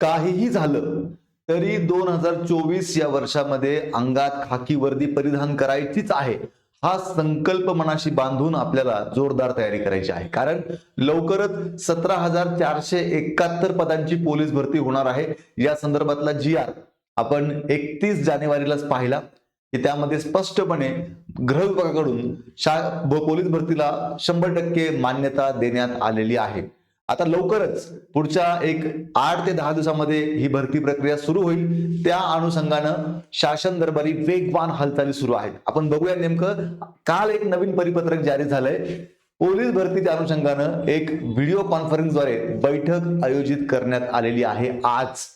काहीही झालं तरी दोन हजार चोवीस या वर्षामध्ये अंगात खाकी वर्दी परिधान करायचीच आहे. हा संकल्प मनाशी बांधून आपल्याला जोरदार तयारी करायची आहे. कारण लवकरच सतरा हजार चारशे एकाहत्तर पदांची पोलीस भरती होणार आहे. या संदर्भातला जी आर आपण एकतीस जानेवारीलाच पाहिला. की त्यामध्ये स्पष्टपणे गृह विभागाकडून शा पोलीस भरतीला शंभर टक्के मान्यता देण्यात आलेली आहे. आता लवकरच पुढच्या एक आठ ते दहा दिवसामध्ये ही भरती प्रक्रिया सुरू होईल. त्या अनुषंगानं शासन दरबारी वेगवान हालचाली सुरू आहेत. आपण बघूया नेमकं काल एक नवीन परिपत्रक जारी झालंय. पोलीस भरतीच्या अनुषंगानं एक व्हिडिओ कॉन्फरन्सद्वारे बैठक आयोजित करण्यात आलेली आहे आज.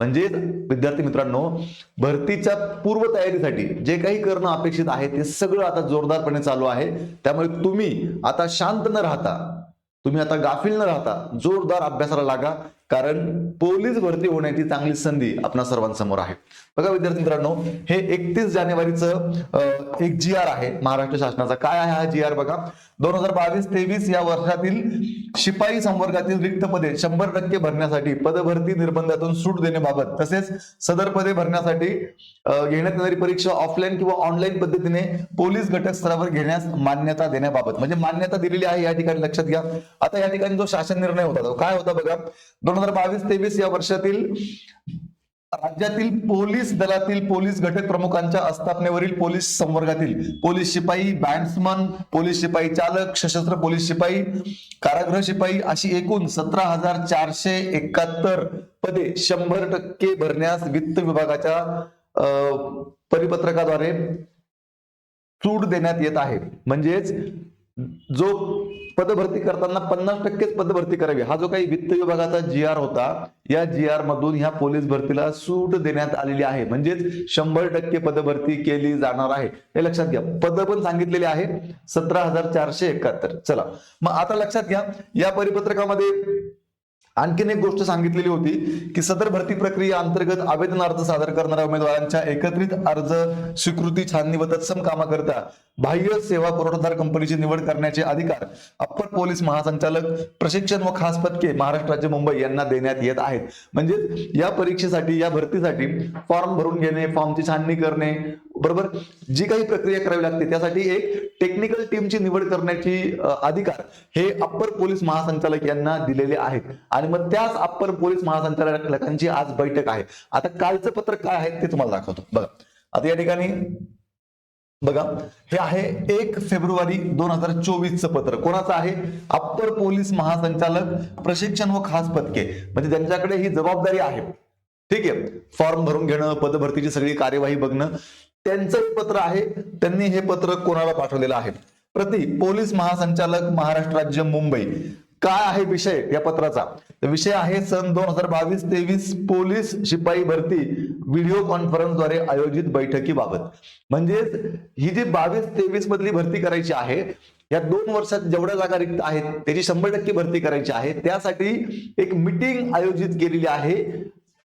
म्हणजे विद्यार्थी मित्रांनो भरतीच्या पूर्वतयारीसाठी जे काही करणं अपेक्षित आहे ते सगळं आता जोरदारपणे चालू आहे. त्यामुळे तुम्ही आता शांत न राहता तुम्ही आता गाफील न राहता जोरदार अभ्यासाला लागा. कारण पोलीस भरती होण्याची चांगली संधी आपणा सर्वांसमोर आहे. बघा विद्यार्थी मित्रांनो हे एकतीस जानेवारीचं एक जी आर आहे महाराष्ट्र शासनाचा. काय आहे हा जी आर बघा? दोन हजार बावीस तेवीस या वर्षातील शिपाई संवर्गातील रिक्त पदे शंभर टक्के भरण्यासाठी पदभरती निर्बंधातून सूट देण्याबाबत तसेच सदर पदे भरण्यासाठी घेण्यात येणारी परीक्षा ऑफलाईन किंवा ऑनलाईन पद्धतीने पोलीस घटक स्तरावर घेण्यास मान्यता देण्याबाबत. म्हणजे मान्यता दिलेली आहे या ठिकाणी लक्षात घ्या. आता या ठिकाणी जो शासन निर्णय होता तो काय होता बघा? दोन हजार बावीस तेवीस या वर्षातील राज्यातील पोलीस दलातील पोलीस घटक प्रमुखांच्या आस्थापनेवरील पोलीस संवर्गातील पोलीस शिपाई बँड्समन पोलीस शिपाई चालक सशस्त्र पोलीस शिपाई कारागृह शिपाई अशी एकूण सतरा हजार चारशे एकाहत्तर पदे शंभर टक्के भरण्यास वित्त विभागाच्या अं, परिपत्रकाद्वारे सूट देण्यात येत आहे. म्हणजेच जो पदभरती करताना पन्नास टक्केच पदभरती करावी. हा जो काही वित्त विभागाचा जी आर होता या जी आर मधून ह्या पोलीस भरतीला सूट देण्यात आलेली आहे. म्हणजेच शंभर टक्के पदभरती केली जाणार आहे. हे लक्षात घ्या. पद पण सांगितलेले आहे सतरा हजार चारशे एकाहत्तर. चला. मग आता लक्षात घ्या. या परिपत्रकामध्ये आणखीन एक गोष्ट सांगितलेली होती की सदर भरती प्रक्रिया अंतर्गत आवेदन अर्ज सादर करणाऱ्या उमेदवारांच्या एकत्रित अर्ज स्वीकृती छाननी व तत्सम कामाकरता बाह्य सेवा पुरवठादार कंपनीची निवड करण्याचे अधिकार अप्पर पोलीस महासंचालक प्रशिक्षण व खास पदके महाराष्ट्र राज्य मुंबई यांना देण्यात येत आहेत. म्हणजे या परीक्षेसाठी या भरतीसाठी फॉर्म भरून घेणे फॉर्मची छाननी करणे बरोबर? जी काही प्रक्रिया करावी लागते त्यासाठी एक टेक्निकल टीमची निवड करण्याची अधिकार हे अप्पर पोलीस महासंचालक यांना दिलेले आहेत. आणि मग त्याच अप्पर पोलीस महासंचालकांची आज बैठक आहे. आता कालचं पत्र काय आहे ते तुम्हाला दाखवतो. बघा. आता या ठिकाणी बघा. हे आहे एक फेब्रुवारी दोन हजार चोवीसचं पत्र. कोणाचं आहे? अप्पर पोलीस महासंचालक प्रशिक्षण व खास पदके म्हणजे त्यांच्याकडे ही जबाबदारी आहे. ठीक आहे. फॉर्म भरून घेणं पदभरतीची सगळी कार्यवाही बघणं त्यांचंही पत्र आहे त्यांनी हे पत्र कोणाला पाठवलेलं आहे? प्रति पोलीस महासंचालक महाराष्ट्र राज्य मुंबई. काय आहे विषय या पत्राचा? विषय आहे सन दोन हजार बावीस तेवीस पोलीस शिपाई भरती व्हिडिओ कॉन्फरन्सद्वारे आयोजित बैठकीबाबत म्हणजेच ही जी बावीस तेवीस मधली भरती करायची आहे या दोन वर्षात जेवढ्या जागा रिक्त आहेत त्याची शंभर टक्के भरती करायची आहे त्यासाठी एक मिटिंग आयोजित केलेली आहे.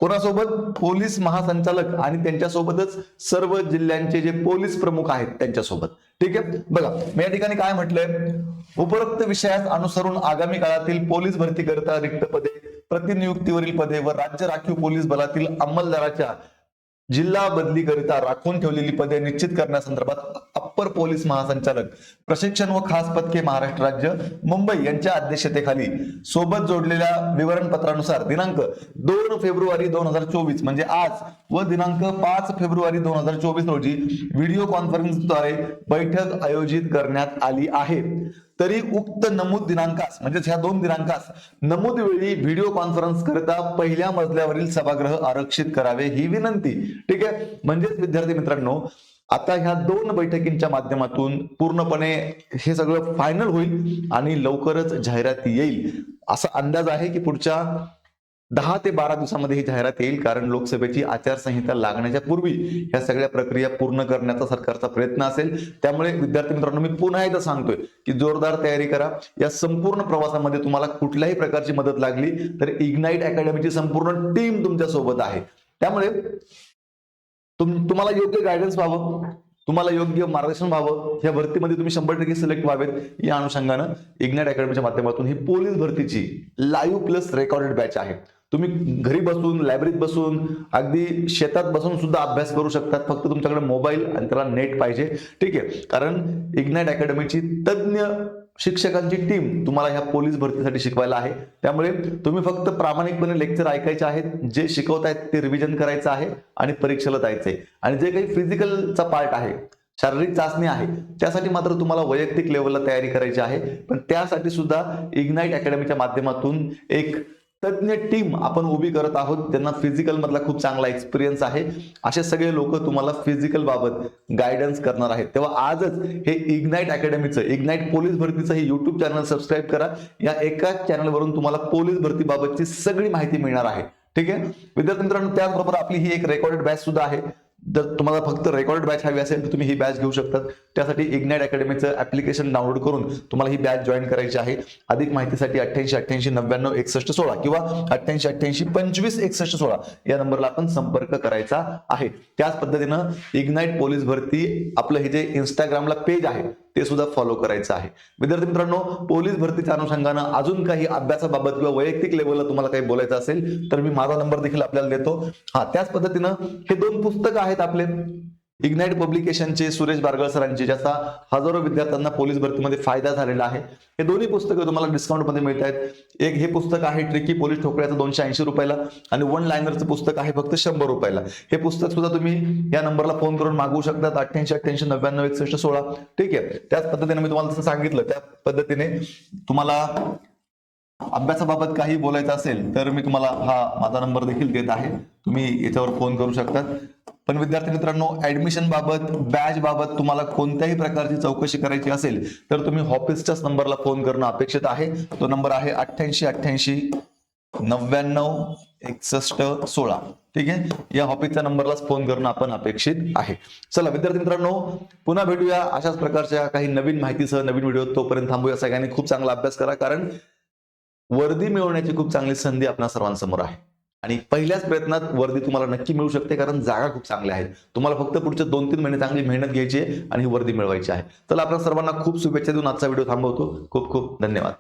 कोणासोबत? पोलीस महासंचालक आणि त्यांच्यासोबतच सर्व जिल्ह्यांचे जे पोलीस प्रमुख आहेत त्यांच्यासोबत. ठीक आहे? बघा मी या ठिकाणी काय म्हटलंय? उपरोक्त विषयास अनुसरून आगामी काळातील पोलीस भरती करता रिक्त पदे प्रतिनियुक्तीवरील पदे व राज्य राखीव पोलीस बलातील अंमलदाराच्या जिल्हा बदलीकरिता राखून ठेवलेली पदे निश्चित करण्यासंदर्भात अप्पर पोलीस महासंचालक प्रशिक्षण व खास पदके महाराष्ट्र राज्य मुंबई यांच्या अध्यक्षतेखाली सोबत जोडलेल्या विवरणपत्रानुसार दिनांक दोन फेब्रुवारी दोन हजार चोवीस म्हणजे आज व दिनांक पाच फेब्रुवारी दोन हजार चोवीस रोजी व्हिडिओ कॉन्फरन्सद्वारे बैठक आयोजित करण्यात आली आहे. तरी उक्त नमूद दिनांकास म्हणजेच ह्या दोन दिनांकास नमूद वेळी व्हिडिओ कॉन्फरन्स करता पहिल्या मजल्यावरील सभागृह आरक्षित करावे ही विनंती. ठीक आहे? म्हणजेच विद्यार्थी मित्रांनो आता ह्या दोन बैठकींच्या माध्यमातून पूर्णपणे हे सगळं फायनल होईल आणि लवकरच जाहिरात येईल. असा अंदाज आहे की पुढच्या दहा ते बारा दिवसामध्ये ही जाहिरात येईल कारण लोकसभेची आचारसंहिता लागण्याच्या पूर्वी ह्या सगळ्या प्रक्रिया पूर्ण करण्याचा सरकारचा प्रयत्न असेल. त्यामुळे विद्यार्थी मित्रांनो मी पुन्हा एकदा सांगतोय की जोरदार तयारी करा. या संपूर्ण प्रवासामध्ये तुम्हाला कुठल्याही प्रकारची मदत लागली तर इग्नाईट अकॅडमीची संपूर्ण टीम तुमच्यासोबत आहे. त्यामुळे तुम तुम्हाला योग्य गायडन्स व्हावं तुम्हाला योग्य मार्गदर्शन व्हावं या भरतीमध्ये तुम्ही शंभर टक्के सिलेक्ट व्हावेत या अनुषंगानं इग्नाईट अकॅडमीच्या माध्यमातून ही पोलीस भरतीची लाईव्ह प्लस रेकॉर्डेड बॅच आहे. तुम्ही घरी बसून लायब्ररीत बसून अगदी शेतात बसून सुद्धा अभ्यास करू शकतात. फक्त तुमच्याकडे मोबाईल आणि त्याला नेट पाहिजे. ठीक आहे. कारण इग्नाइट अकॅडमीची तज्ज्ञ शिक्षकांची टीम तुम्हाला ह्या पोलीस भरतीसाठी शिकवायला आहे. त्यामुळे तुम्ही फक्त प्रामाणिकपणे लेक्चर ऐकायचे आहेत. जे शिकवत आहेत ते रिव्हिजन करायचं आहे आणि परीक्षेला जायचंय. आणि जे काही फिजिकलचा पार्ट आहे शारीरिक चाचणी आहे त्यासाठी मात्र तुम्हाला वैयक्तिक लेवलला तयारी करायची आहे. पण त्यासाठी सुद्धा इग्नाइट अकॅडमीच्या माध्यमातून एक तज्ज्ञ टीम आपण उभी करत आहोत. त्यांना फिजिकल मधला खूप चांगला एक्सपिरियन्स आहे. असे सगळे लोक तुम्हाला फिजिकल बाबत गायडन्स करणार आहेत. तेव्हा आजच हे इग्नाइट अकॅडमीचं इग्नाइट पोलीस भरतीचं हे युट्यूब चॅनल सबस्क्राईब करा. या एकाच चॅनलवरून तुम्हाला पोलीस भरतीबाबतची सगळी माहिती मिळणार आहे. ठीक आहे? विद्यार्थी मित्रांनो त्याचबरोबर आपली ही एक रेकॉर्डेड बॅच सुद्धा आहे. जर तुम्हाला फक्त रेकॉर्ड बॅच हवी असेल तर तुम्ही ही बॅच घेऊ शकतात. त्यासाठी इग्नाइट अकॅडमीचं ऍप्लिकेशन डाउनलोड करून तुम्हाला ही बॅच जॉईन करायची आहे. अधिक माहितीसाठी अठ्ठ्याऐंशी अठ्ठ्याऐंशी नव्याण्णव एकसष्ट सोळा किंवा अठ्ठ्याऐंशी अठ्ठ्याऐंशी पंचवीस एकसष्ट सोळा या नंबरला आपण संपर्क करायचा आहे. त्याच पद्धतीनं इग्नाइट पोलीस भरती आपलं हे जे इंस्टाग्रामला पेज आहे ते सुद्धा फॉलो करायचं आहे. विद्यार्थी मित्रांनो पोलीस भरतीच्या अनुषंगानं अजून काही अभ्यासाबाबत किंवा वैयक्तिक लेवलला तुम्हाला काही बोलायचं असेल तर मी माझा नंबर देखील आपल्याला देतो. हा त्याच पद्धतीनं हे दोन पुस्तकं आहेत आपले. इग्नाइट पब्लिकेशनचे सुरेश बारगळ सरांचे ज्याचा हजारो विद्यार्थ्यांना पोलीस भरतीमध्ये फायदा झालेला आहे. हे दोन्ही पुस्तकं तुम्हाला डिस्काउंटमध्ये मिळत आहेत. एक हे पुस्तक आहे ट्रिकी पोलीस ठोकळ्याचं दोनशे ऐंशी रुपयाला आणि वन लायनरचं पुस्तक आहे फक्त शंभर रुपयाला. हे पुस्तक सुद्धा तुम्ही या नंबरला फोन करून मागवू शकतात. अठ्ठ्याऐंशी अठ्ठ्याऐंशी नव्याण्णव एकसष्ट सोळा. ठीक आहे. त्याच पद्धतीने मी तुम्हाला जसं सांगितलं त्या पद्धतीने तुम्हाला अभ्यासाबाबत काही बोलायचं असेल तर मी तुम्हाला हा माझा नंबर देखील देत आहे. तुम्ही याच्यावर फोन करू शकतात. पण विद्यार्थी मित्रांनो ऍडमिशन बाबत बॅच बाबत तुम्हाला कोणत्याही प्रकारची चौकशी करायची असेल तर तुम्ही ऑफिसच्याच नंबरला फोन करणं अपेक्षित आहे. तो नंबर आहे अठ्ठ्याऐंशी अठ्ठ्याऐंशी नव्याण्णव एकसष्ट सोळा. ठीक आहे? या ऑफिसच्या नंबरलाच फोन करणं आपण अपेक्षित आहे. चला विद्यार्थी मित्रांनो पुन्हा भेटूया अशाच प्रकारच्या काही नवीन माहितीसह नवीन व्हिडिओ तोपर्यंत थांबूया. सगळ्यांनी खूप चांगला अभ्यास करा कारण वर्दी मिळवण्याची खूप चांगली संधी आपल्या सर्वांसमोर आहे. आणि पहिल्याच प्रयत्नात वर्दी तुम्हाला नक्की मिळू शकते कारण जागा खूप चांगल्या आहेत तुम्हाला फक्त पुढचे दोन तीन महिने चांगली मेहनत घ्यायची आहे आणि ही वर्दी मिळवायची आहे. चला आपल्या सर्वांना खूप शुभेच्छा देऊन आजचा व्हिडिओ थांबवतो. खूप खूप धन्यवाद.